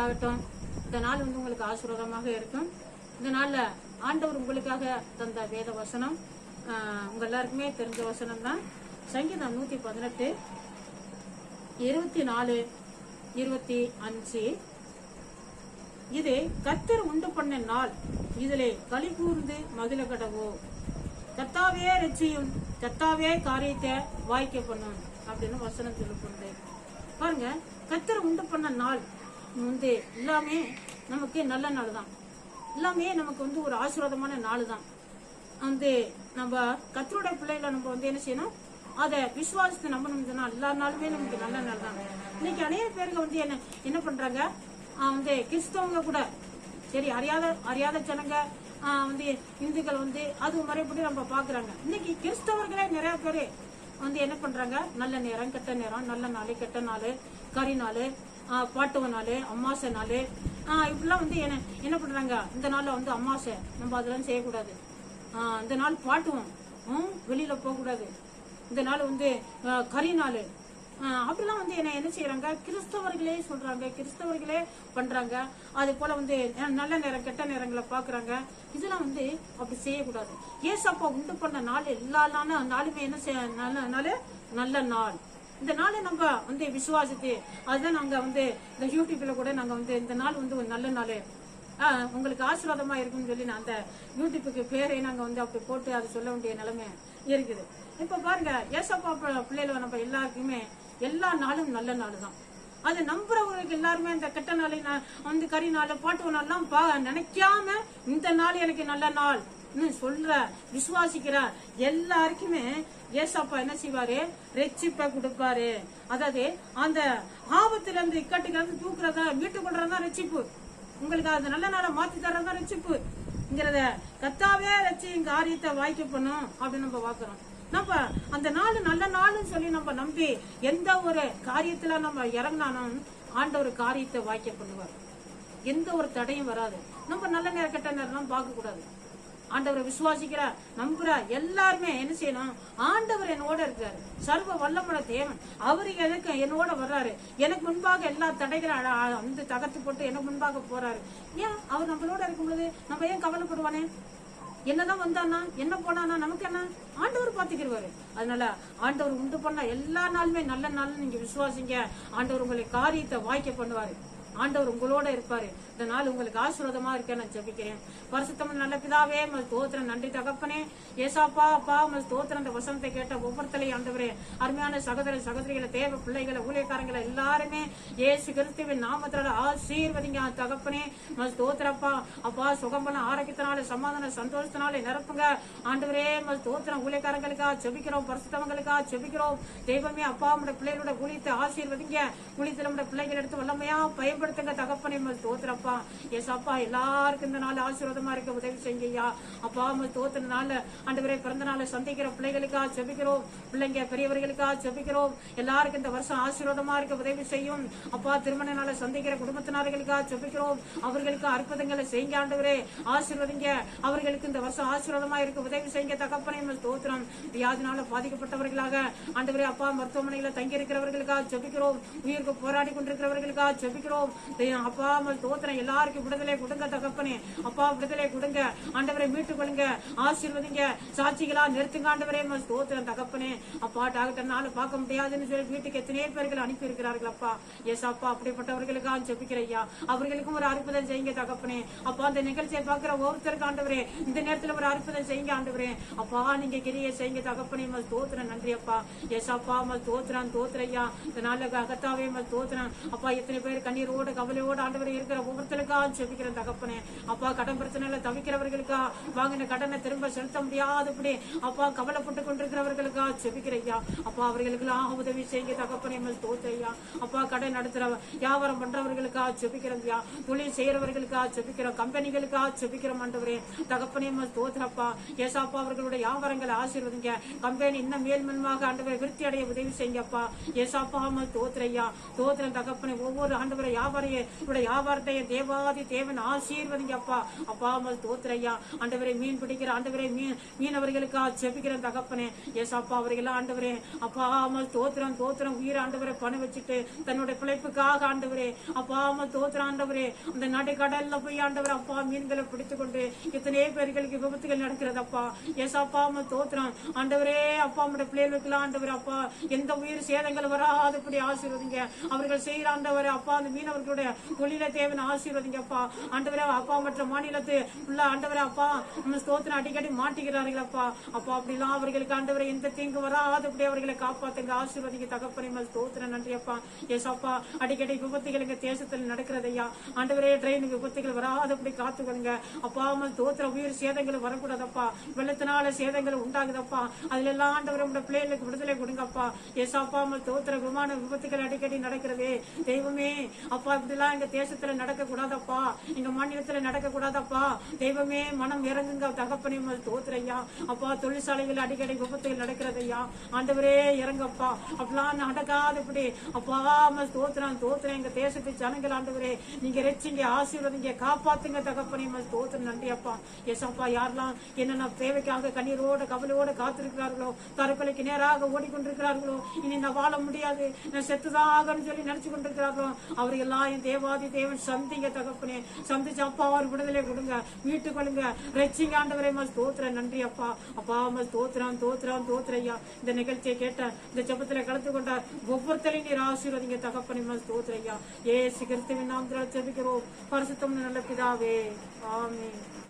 ஆகட்டும் இந்த நாள் வந்து உங்களுக்கு ஆசீர்வாதமாக இருக்கும். இந்த நாளில் ஆண்டவர் உங்களுக்காக தந்த வேத வசனம் ஆஹ், உங்க எல்லாருக்குமே தெரிஞ்ச வசனம் தான் சங்கீதம் நூத்தி பதினெட்டு இருபத்தி நாலு இருபத்தி அஞ்சு. இது கத்தர் உண்டு பண்ண நாள். இதிலே களி கூர்ந்து மகிழ கடவோ. கத்தாவே ரட்சியும் கத்தாவே காரியத்தை வாய்க்க பண்ணும் அப்படின்னு வசனம் சொல்லப்படுது பாருங்க கத்தர் உண்டு பண்ண நாள். வந்து எல்லாமே நமக்கு நல்ல நாள் தான் எல்லாமே நமக்கு வந்து ஒரு ஆசீர்வாதமான நாள் தான் வந்து நம்ம கத்தருடைய பிள்ளைகளை நம்ம வந்து என்ன செய்யணும்? அதை விசுவாசத்தை நம்பணும் எல்லா நாளுமே நமக்கு நல்ல நாள் தான் இன்னைக்கு அநேக பேருக்கு வந்து என்ன என்ன பண்றாங்க? வந்து கிறிஸ்தவங்க கூட சரி அறியாத அறியாத ஜனங்க வந்து இந்துக்கள் வந்து அது முறைப்படி நம்ம பாக்குறாங்க. இன்னைக்கு கிறிஸ்தவர்களே நிறைய பேரு வந்து என்ன பண்றாங்க? நல்ல நேரம் கெட்ட நேரம் நல்ல நாள் கெட்ட நாள் கறி நாள் பாட்டுவ நாள் அமாசை நாள் இப்படிலாம் வந்து என்ன என்ன பண்ணுறாங்க இந்த நாளில் வந்து அம்மாசை. நம்ம அதெல்லாம் செய்யக்கூடாது. இந்த நாள் பாட்டுவோம் வெளியில் போகக்கூடாது. இந்த நாள் வந்து கறி நாள். அப்படிலாம் வந்து என்ன என்ன செய்யறாங்க கிறிஸ்தவர்களே சொல்றாங்க. கிறிஸ்தவர்களே பண்றாங்க. அது போல வந்து நல்ல நேரம் கெட்ட நேரங்களை பாக்குறாங்க. இதெல்லாம் வந்து அப்படி செய்யக்கூடாது. ஏசப்பா உண்டு பண்ண நாள் எல்லா நாளுமே என்ன செய்ய நல்ல நாள் நல்ல நாள். இந்த நாளை நம்ம வந்து விசுவாசித்து அதுதான் நாங்க வந்து இந்த யூடியூப்ல கூட நாங்க வந்து இந்த நாள் வந்து ஒரு நல்ல நாள். உங்களுக்கு ஆசீர்வாதமா இருக்கும்னு சொல்லி நான் அந்த யூடியூப்புக்கு பேரை நாங்க வந்து அப்படி போட்டு அதை சொல்ல வேண்டிய நிலைமை இருக்குது. இப்ப பாருங்க ஏசப்பா பி- பிள்ளைகளை நம்ம எல்லாருக்குமே எல்லா நாளும் நல்ல நாள் தான் அதை நம்புறவங்களுக்கு எல்லாருமே இந்த கெட்ட நாளை நான் வந்து கறி நாள் பாட்டு நாள்லாம் பா நினைக்காம இந்த நாள் எனக்கு நல்ல நாள். சொல்ற விசுவாசிக்கிற. எல்லாருக்குமே ஏசப்பா என்ன செய்வாரு? ரெச்சிப்ப கொடுப்பாரு. அதாவது அந்த ஆபத்துல இருந்து இக்கட்டுல இருந்து தூக்குறதா மீட்டு கொள்றதா ரெச்சிப்பு. உங்களுக்கு அது நல்ல நேரம் மாத்தி தர்றதா ரெச்சிப்புங்கிறத கத்தாவே ரச்சி எங்க காரியத்தை வாய்க்க பண்ணும் அப்படின்னு நம்ம பாக்குறோம் நம்ம அந்த நாள் நல்ல நாள்னு சொல்லி நம்ம நம்பி எந்த ஒரு காரியத்துல நம்ம இறங்கினாலும் ஆண்டவர் காரியத்தை வாய்க்க பண்ணுவார். எந்த ஒரு தடையும் வராது. நம்ம நல்ல நேரம் கெட்ட நேரம்லாம் பார்க்க கூடாது ஆண்டவரை விசுவாசிக்கிற நம்புற எல்லாருமே என்ன செய்யணும்? ஆண்டவர் என்னோட இருக்காரு. சர்வ வல்லமுள்ள தேவன். அவரு எனக்கு என்னோட வர்றாரு? எனக்கு முன்பாக எல்லா தடைகளும் வந்து தகர்த்து போட்டு எனக்கு முன்பாக போறாரு. ஏன்? அவர் நம்மளோட இருக்கும் பொழுது நம்ம ஏன் கவலைப்படுவானே? என்னதான் வந்தானா? என்ன போனானா? நமக்கு என்ன? ஆண்டவர் பாத்துக்கிடுவாரு அதனால ஆண்டவர் உண்டு பண்ண எல்லா நாளுமே நல்ல நாள் நீங்க விசுவாசிங்க. ஆண்டவர் உங்களை காரியத்தை வாய்க்க பண்ணுவாரு. ஆண்டவர் உங்களோட இருப்பாரு. இந்த நாள் உங்களுக்கு ஆசீர்வாதமா இருக்க நான் ஜெபிக்கிறேன். பரிசுத்தம் நல்ல பிதாவே மல் தோத்திரம் நன்றி தகப்பனே. ஏசாப்பா அப்பா மல் தோத்திரம் அந்த வசனத்தை கேட்ட ஒவ்வொருத்தலையும் ஆண்டவரே அருமையான சகோதர சகோதரிகளை தேவ பிள்ளைகளை ஊழியக்காரங்களை எல்லாருமே ஏசு கிறிஸ்துவின் நாமத்தினால ஆசீர்வதிங்க. தகப்பனே மல் தோத்திரப்பா அப்பா. சுகம்பன ஆரோக்கியத்தினால சமாதான சந்தோஷத்தினால நிரப்புங்க. ஆண்டவரே மல் தோத்திரம் ஊழியக்காரங்களுக்கா செபிக்கிறோம் பரிசுத்தவங்களுக்கா செபிக்கிறோம் தெய்வமே அப்பா உடைய பிள்ளைகளோட ஊழியத்தை ஆசீர்வதிங்க. ஊழியத்தில் நம்முடைய பிள்ளைகள் எடுத்து வல்லமையா பயன்படுத்துங்க தகப்பனே மல் தோத்துறப்பா. எஸ் அப்பா எல்லாருக்கும் இந்த நாள் ஆசீர்வாதமா இருக்க உதவி செய்யா அப்பா மல் தோத்துனால நாள் ஆண்டவரே பிறந்த நாளை சந்திக்கிற பிள்ளைகளுக்கா செபிக்கிறோம். பிள்ளைங்க பெரியவர்களுக்கா செபிக்கிறோம். எல்லாருக்கும் இந்த வருஷம் ஆசீர்வாதமா இருக்க உதவி செய்யும். அப்பா திருமண நாளை சந்திக்கிற குடும்பத்தினர்களுக்கா செபிக்கிறோம். அவர்களுக்கு அற்புதங்களை செய்ய ஆண்டவரே. ஆசீர்வதிங்க. அவர்களுக்கு இந்த வருஷம் ஆசீர்வாதமா இருக்க உதவி செய்யுங்க தகப்பனே மல் தோத்திரம் வியாதினால பாதிக்கப்பட்டவர்களாக ஆண்டவரே அப்பா மருத்துவமனையில தங்கி இருக்கிறவர்களுக்காக ஜெபிக்கிறோம் உயிருக்கு போராடி கொண்டிருக்கிறவர்களுக்காக ஜெபிக்கிறோம் அப்பா அம்மா தோத்திரம் எல்லாருக்கும் விடுதலை கொடுங்க தகப்பனே. அப்பா விடுதலை கொடுங்க. ஆண்டவரை மீட்டுக் கொள்ளுங்க. ஆசீர்வதிங்க. சாட்சிகளா நிறுத்துங்க ஆண்டவரே. தோத்திரம் தகப்பனே. அப்பா டாக்டர்னால பார்க்க முடியாதுன்னு சொல்லி வீட்டுக்கு எத்தனையோ பேர்கள் அனுப்பி இருக்கிறார்கள் அப்பா. எஸ் அப்பா அப்படிப்பட்டவர்களுக்காக ஜெபிக்கிற ஐயா. அவர்களுக்கும் ஒரு அற்புதம் செய்யுங்க தகப்பனே. அப்பா அந்த நிகழ்ச்சியை பார்க்கிற ஒவ்வொருத்தருக்கு ஆண்டவரே இந்த நேரத்துல ஒரு அற்புதம் செய்யுங்க ஆண்டவரே. அப்பா நீங்க கிரியை செய்யுங்க தகப்பனே. மல் தோத்திரம் நன்றி அப்பா. எஸ் அப்பா மல் தோத்திரம் தோத்திரையா இந்த நாள்ல அகத்தாவே மல் தோத்திரம் அப்பா எத்தனை பேர் கண்ணீர் கண்ணீரோட கவலையோட ஆண்டவரை இருக்கிற ஒவ்வொருத்தருக்காக செபிக்கிற தகப்பனே. அப்பா கடன் பிரச்சனையில தவிக்கிறவர்களுக்கா? வாங்கின கடனை திரும்ப செலுத்த முடியாதபடி அப்பா கவலைப்பட்டு கொண்டிருக்கிறவர்களுக்கா? செபிக்கிறையா அப்பா அவர்களுக்கெல்லாம் உதவி செய்ய தகப்பனே மல் அப்பா கடை நடத்துற வியாபாரம் பண்றவர்களுக்கா? ஜெபிக்கிறோம்யா தொழில் செய்யறவர்களுக்கா? செபிக்கிற கம்பெனிகளுக்கா? செபிக்கிற ஆண்டவரே. தகப்பனே மேல் தோத்துறப்பா ஏசாப்பா அவர்களுடைய வியாபாரங்களை ஆசீர்வதிங்க. கம்பெனி இன்னும் மேல்மென்மாக ஆண்டவரை விருத்தி அடைய உதவி செய்யப்பா ஏசாப்பா மேல் தோத்துறையா தோத்திரம் தகப்பனை. ஒவ்வொரு ஆண்டவரை வியாபாரியே இவருடைய வியாபாரத்தை தேவாதி தேவன் ஆசீர்வதிங்க அப்பா. அப்பா அம்மல் தோத்துறையா ஆண்டவரே மீன் பிடிக்கிற ஆண்டவரே மீன் மீனவர்களுக்கா செபிக்கிற தகப்பனே எஸ் அப்பா அவர்கள் ஆண்டவரே. அப்பா அம்மல் தோத்திரம் தோத்திரம் உயிர் ஆண்டவரை பணம் வச்சுட்டு தன்னுடைய பிழைப்புக்காக ஆண்டவரே. அப்பா அம்மல் தோத்திரம் ஆண்டவரே. அந்த நடுக்கடல்ல போய் ஆண்டவர் அப்பா மீன்களை பிடித்துக் கொண்டு எத்தனையோ பேர்களுக்கு விபத்துகள் நடக்கிறது அப்பா. எஸ் அப்பா அம்மல் தோத்திரம். ஆண்டவரே அப்பா நம்முடைய பிள்ளைகளுக்கு ஆண்டவர் அப்பா. எந்த உயிர் சேதங்கள் வராதபடி ஆசீர்வதிங்க. அவர்கள் செய்யற ஆண்டவர் அப்பா அந்த மீனவர் அவர்களுடைய தொழில தேவன் ஆசீர்வதிங்கப்பா ஆண்டவரே அப்பா மற்ற மாநிலத்து உள்ள ஆண்டவரே அப்பா. நம்ம ஸ்தோத்திரம் அடிக்கடி மாட்டிக்கிறார்கள் அப்பா. அப்பா அப்படிலாம் அவர்களுக்கு ஆண்டவரை எந்த தீங்கு வராதபடி அவர்களை காப்பாத்துங்க. ஆசீர்வதிங்க தகப்பனை மேல் ஸ்தோத்திரம். நன்றி அப்பா. எஸ் அப்பா அடிக்கடி விபத்துகள் எங்க தேசத்தில் நடக்கிறதையா ஆண்டவரே ட்ரெயினுக்கு விபத்துகள் வராதபடி காத்துக்கொள்ளுங்க அப்பா மேல் தோத்திர உயிர் சேதங்கள் வரக்கூடாதப்பா வெள்ளத்தினால சேதங்கள் உண்டாகுதப்பா அதுல எல்லாம் ஆண்டவர் உங்க பிள்ளைகளுக்கு விடுதலை கொடுங்கப்பா எஸ் அப்பா மேல் தோத்திர விமான விபத்துகள் அடிக்கடி நடக்கிறதே. தெய்வமே அப்பா இப்படிலாம் எங்க தேசத்துல நடக்க கூடாதப்பா எங்க மாநிலத்துல நடக்க கூடாதப்பா தெய்வமே மனம் இறங்குங்க தகப்பனே தோத்துறையா அப்பா தொழிற்சாலைகள் அடிக்கடி விபத்துகள் நடக்கிறதையா. ஆண்டவரே இறங்கப்பா. அப்படிலாம் இப்படி. அப்பா தோத்துறான் தோத்துறேன் எங்க தேசத்து ஜனங்கள் ஆண்டவரே நீங்க ரெச்சிங்க ஆசீர்வதிங்க காப்பாத்துங்க தகப்பனே மேல் தோத்துற நன்றி அப்பா எஸ் அப்பா யாரெல்லாம் என்னென்ன தேவைக்காக கண்ணீரோட கவலையோட காத்திருக்கிறார்களோ தற்கொலைக்கு நேராக ஓடிக்கொண்டிருக்கிறார்களோ இனி நான் வாழ முடியாது. நான் செத்துதான் ஆகணும்னு சொல்லி நினைச்சு கொண்டிருக்கிறார்களோ அவர்களெல்லாம் என் தேவாதி தேவன் சந்திங்க தகப்பனே சந்திச்சு அப்பா அவர் விடுதலை கொடுங்க மீட்டு கொள்ளுங்க. ரச்சிங்க ஆண்டவரை மா ஸ்தோத்திர நன்றி அப்பா. அப்பா மா ஸ்தோத்திரம் தோத்திரம் தோத்திரையா இந்த நிகழ்ச்சியை கேட்டேன் இந்த ஜபத்துல கலந்து கொண்ட ஒவ்வொருத்தரையும் நீர் ஆசீர்வதிங்க தகப்பனே மா ஸ்தோத்திரையா. ஏ சிகிருத்துவின் நாம் ஜெபிக்கிறோம். பரிசுத்தம் நல்ல பிதாவே. ஆமே